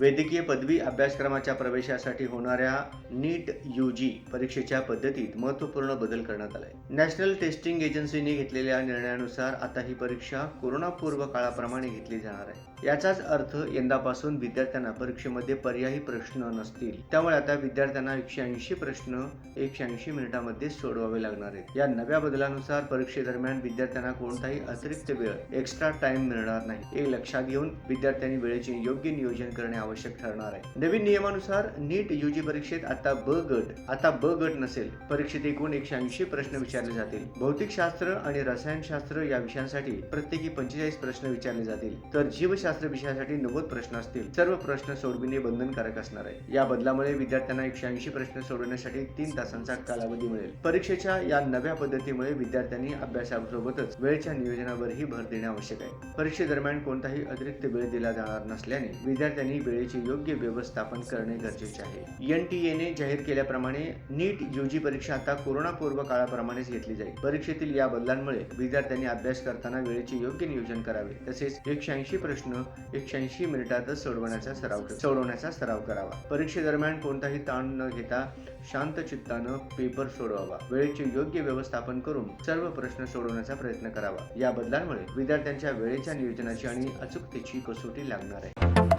वैद्यकीय पदवी अभ्यासक्रमाच्या प्रवेशासाठी होणाऱ्या नीट यू जी परीक्षेच्या पद्धतीत महत्त्वपूर्ण बदल करण्यात आलाय. नॅशनल टेस्टिंग एजन्सीने घेतलेल्या निर्णयानुसार आता ही परीक्षा कोरोनापूर्व काळाप्रमाणे घेतली जाणार आहे. याचाच अर्थ यंदापासून विद्यार्थ्यांना परीक्षेमध्ये पर्यायी प्रश्न नसतील. त्यामुळे आता विद्यार्थ्यांना एकशे ऐंशी प्रश्न एकशे ऐंशी मिनिटांमध्ये सोडवावे लागणार आहेत. या नव्या बदलानुसार परीक्षेदरम्यान विद्यार्थ्यांना कोणताही अतिरिक्त वेळ एक्स्ट्रा टाइम मिळणार नाही. हे लक्षात घेऊन विद्यार्थ्यांनी वेळेचे योग्य नियोजन करणे आवश्यक ठरणार आहे. नवीन नियमानुसार नीट युजी परीक्षेत आता ब गट आता ब गट नसेल परीक्षेत एकूण एकशे ऐंशी प्रश्न विचारले जातील. भौतिकशास्त्र आणि रसायनशास्त्र या विषयांसाठी प्रत्येकी पंचेचाळीस प्रश्न विचारले जातील. तर जीवशास्त्र विषयासाठी नव्वद प्रश्न असतील. सर्व प्रश्न सोडविणे बंधनकारक असणार आहे. या बदलामुळे विद्यार्थ्यांना एकशे ऐंशी प्रश्न सोडवण्यासाठी तीन तासांचा कालावधी मिळेल. परीक्षेच्या या नव्या पद्धतीमुळे विद्यार्थ्यांनी अभ्यासासोबतच वेळेच्या नियोजनावरही भर देणे आवश्यक आहे. परीक्षेदरम्यान कोणताही अतिरिक्त वेळ दिला जाणार नसल्याने विद्यार्थ्यांनी वेळ वेळेचे योग्य व्यवस्थापन करणे गरजेचे आहे. एन टी एने जाहीर केल्याप्रमाणे नीट यूजी परीक्षा आता कोरोनापूर्व काळाप्रमाणेच घेतली जाईल. परीक्षेतील या बदलांमुळे विद्यार्थ्यांनी अभ्यास करताना वेळेचे योग्य नियोजन करावे. तसेच एकशे ऐंशी प्रश्न एकशे ऐंशी मिनिटातच सोडवण्याचा सराव सोडवण्याचा सराव करावा. परीक्षेदरम्यान कोणताही ताण न घेता शांत चित्तानं पेपर सोडवावा. वेळेचे योग्य व्यवस्थापन करून सर्व प्रश्न सोडवण्याचा प्रयत्न करावा. या बदलांमुळे विद्यार्थ्यांच्या वेळेच्या नियोजनाची आणि अचूकतेची कसोटी लागणार आहे.